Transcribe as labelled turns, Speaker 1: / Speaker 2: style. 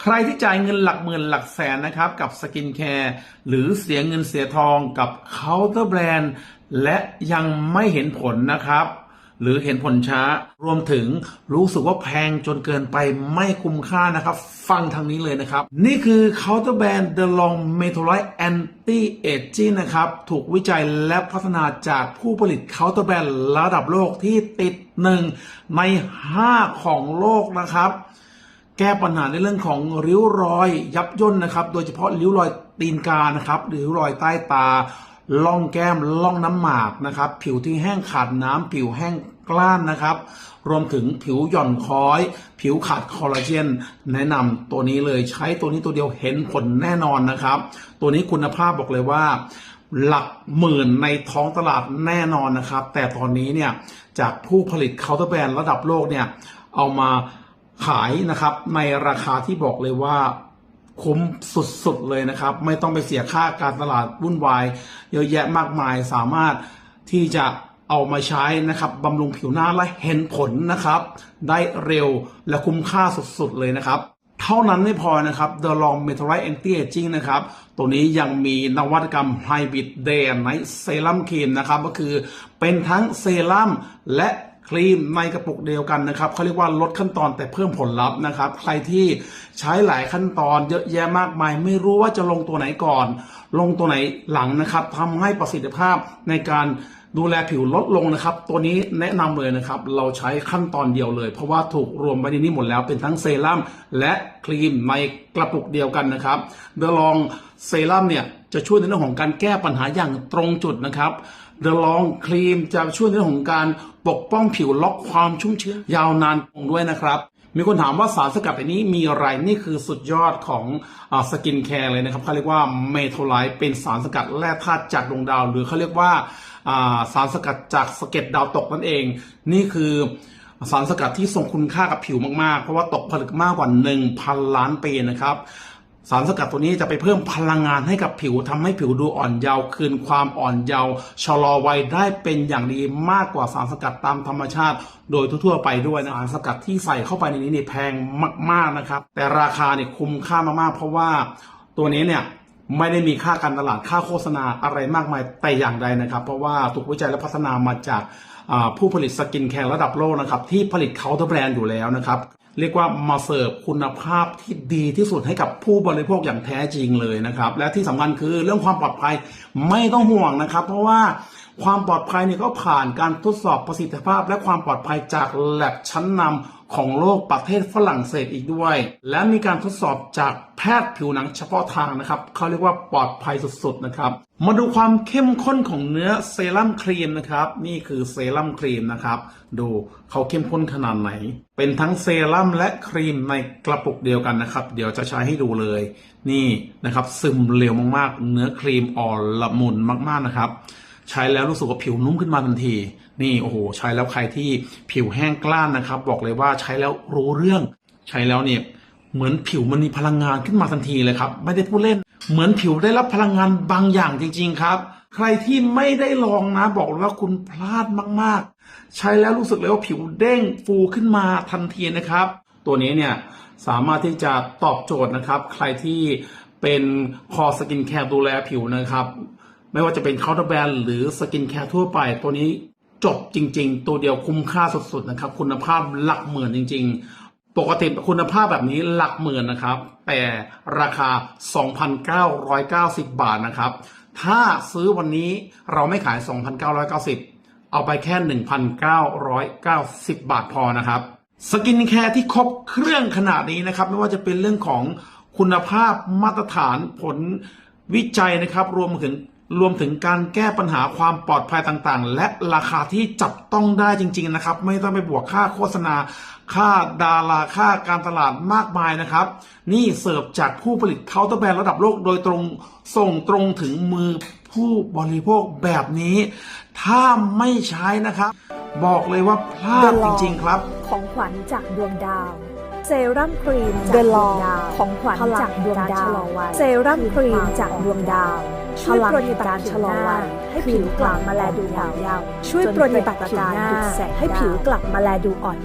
Speaker 1: ใครที่จ่ายเงินหลักหมื่นหลักแสนนะครับกับสกินแคร์หรือเสียเงินเสียทองกับเคาน์เตอร์แบรนด์และยังไม่เห็นผลนะครับ หรือเห็นผลช้ารวมถึงรู้สึกว่าแพงจนเกินไปไม่คุ้มค่านะครับ ฟังทางนี้เลยนะครับ นี่คือเคาน์เตอร์แบรนด์ The Long Metolite Anti Aging นะครับ ถูกวิจัยและพัฒนาจากผู้ผลิตเคาน์เตอร์แบรนด์ระดับโลกที่ติดหนึ่งใน 5 ของโลกนะครับ แก้ปัญหาในเรื่องของริ้วรอยยับย่นนะครับ โดยเฉพาะริ้วรอยตีนกานะครับหรือริ้วรอยใต้ตาล่องแก้มล่องน้ำหมากนะครับ ผิวที่แห้งขาดน้ำผิวแห้งกล้านนะครับ รวมถึงผิวหย่อนคล้อย ผิวขาดคอลลาเจนแนะนำตัวนี้เลยใช้ตัวนี้ตัวเดียวเห็นผลแน่นอนนะครับ ตัวนี้คุณภาพบอกเลยว่า หลักหมื่นในท้องตลาดแน่นอนนะครับ แต่ตอนนี้เนี่ยจากผู้ผลิตเคาน์เตอร์แบรนด์ระดับโลกเนี่ยเอามา ขายนะครับ ในราคาที่บอกเลยว่าคุ้มสุดๆเลยนะครับ ไม่ต้องไปเสียค่าการตลาดวุ่นวาย เยอะแยะมากมายสามารถที่จะเอามาใช้นะครับบำรุงผิวหน้าและเห็นผลนะครับ ได้เร็วและคุ้มค่าสุดๆเลยนะครับ เท่านั้นไม่พอนะครับ The Long Metolite Anti Aging นะครับ ตัวนี้ยังมีนวัตกรรม Hybrid Day and Night Serum Cream นะครับ ก็คือเป็นทั้งเซรั่มและ ครีมในกระปุกเดียวกันนะครับเขาเรียกว่าลดขั้นตอนแต่เพิ่มผลลัพธ์นะครับ ใครที่ใช้หลายขั้นตอนเยอะแยะมากมาย ไม่รู้ว่าจะลงตัวไหนก่อน ลงตัวไหนหลังนะครับทำให้ประสิทธิภาพในการดูแลผิวลดลงนะครับ ตัวนี้แนะนำเลยนะครับ เราใช้ขั้นตอนเดียวเลย เพราะว่าถูกรวมไว้ในนี้หมดแล้วเป็นทั้งเซรั่มและครีมในกระปุกเดียวกันนะครับเดลองเซรั่มเนี่ย จะช่วยในเรื่องของการแก้ปัญหาอย่างตรงจุดนะครับเดลองครีมจะช่วยในเรื่องของการปกป้องผิวล็อกความชุ่มชื้นยาวนานคงด้วยนะครับ มีคนถามว่าสารสกัดในนี้มีอะไรนี่คือสุดยอดของสกินแคร์เลยนะครับเขาเรียกว่าเมโทไลท์เป็นสารสกัดแร่ธาตุจากดวงดาว หรือเขาเรียกว่าอ่าสารสกัดจากสะเก็ดดาวตกนั่นเอง นี่คือสารสกัดที่ทรงคุณค่ากับผิวมาก ๆ เพราะว่าตกผลึกมากกว่า 1,000 ล้านปีนะครับ สารสกัดตัวนี้จะไปเพิ่มพลังงานให้กับผิวทำให้ผิวดูอ่อนเยาว์คืนความอ่อนเยาว์ชะลอวัยได้เป็นอย่างดีมากกว่าสารสกัดตามธรรมชาติ โดยทั่วๆไปด้วยนะสารสกัดที่ใส่เข้าไปในนี้เนี่ยแพงมากๆนะครับ แต่ราคาเนี่ยคุ้มค่ามากๆ เพราะว่าตัวนี้เนี่ยไม่ได้มีค่าการตลาดค่าโฆษณาอะไรมากมายแต่อย่างใดนะครับ เพราะว่าถูกวิจัยและพัฒนามาจากผู้ผลิตสกินแคร์ระดับโลกนะครับที่ผลิตเคาน์เตอร์แบรนด์อยู่แล้วนะครับ เรียกว่ามาเสิร์ฟคุณภาพที่ดีที่สุดให้กับผู้บริโภคอย่างแท้จริงเลยนะครับ และที่สำคัญคือเรื่องความปลอดภัยไม่ต้องห่วงนะครับ เพราะว่า ความปลอดภัยเนี่ยก็ผ่านการทดสอบประสิทธิภาพ และความปลอดภัยจากแลบชั้นนำของโลกประเทศฝรั่งเศสอีกด้วย และมีการทดสอบจากแพทย์ผิวหนังเฉพาะทางนะครับเขาเรียกว่าปลอดภัยสุดๆนะครับ มาดูความเข้มข้นของเนื้อเซรั่มครีมนะครับ นี่คือเซรั่มครีมนะครับ ดูเขาเข้มข้นขนาดไหน เป็นทั้งเซรั่มและครีมในกระปุกเดียวกันนะครับ เดี๋ยวจะใช้ให้ดูเลย นี่นะครับ ซึมเร็วมากๆ เนื้อครีมอ่อนละมุนมากๆนะครับ ใช้แล้วรู้สึกว่าผิวนุ่มขึ้นมาทันที นี่โอ้โห ใช้แล้วใครที่ผิวแห้งกล้านนะครับ บอกเลยว่าใช้แล้วรู้เรื่อง ใช้แล้วเนี่ยเหมือนผิวมันมีพลังงานขึ้นมาทันทีเลยครับไม่ได้พูดเล่น เหมือนผิวได้รับพลังงานบางอย่างจริง ๆ ครับ ใครที่ไม่ได้ลองนะบอกเลยว่าคุณพลาดมากๆ ใช้แล้วรู้สึกเลยว่าผิวเด้งฟูขึ้นมาทันทีนะครับ ตัวนี้เนี่ยสามารถที่จะตอบโจทย์นะครับ ใครที่เป็นคอสกินแคร์ดูแลผิวนะครับ ไม่ว่าจะเป็นเคาน์เตอร์แบรนด์หรือสกินแคร์ทั่วไป ตัวนี้จบจริง ๆ ตัวเดียวคุ้มค่าสุดๆนะครับ คุณภาพหลักหมื่นจริง ๆ ปกติคุณภาพแบบนี้หลักหมื่นนะครับ แต่ราคา 2,990 บาทนะครับ ถ้าซื้อวันนี้เราไม่ขาย 2,990 เอาไปแค่ 1,990 บาทพอนะครับสกินแคร์ที่ครบเครื่องขนาดนี้นะครับ ไม่ว่าจะเป็นเรื่องของคุณภาพมาตรฐานผลวิจัยนะครับ รวมถึง รวมถึงการแก้ปัญหาความปลอดภัยต่างๆ และราคาที่จับต้องได้จริง ๆ นะครับ ไม่ต้องไปบวกค่าโฆษณา ค่าดาราค่าการตลาดมากมายนะครับ นี่เสิร์ฟจากผู้ผลิตเคาน์เตอร์แบรนด์ระดับโลกโดยตรงส่งตรงถึงมือผู้บริโภคแบบนี้ ถ้าไม่ใช้นะครับ บอกเลยว่าพลาดจริง ๆ ครับ
Speaker 2: ของขวัญจากดวงดาว เซรั่มครีม
Speaker 3: The
Speaker 2: จากดวง
Speaker 3: Law
Speaker 2: ดาว
Speaker 3: ของขวัญ
Speaker 2: พลั
Speaker 3: จากดวงดาว
Speaker 2: ชะลอวัยเซรั่มครีมจากดวงดาวช่วย
Speaker 3: พลัง
Speaker 2: ปรนนิบัติการชะลอวัยให้ผิวกลับมาแลดูยาว
Speaker 3: ช่วยปรนนิบัติผิวหน้า
Speaker 2: ให้ผิวกลับมาแลดูอ่อน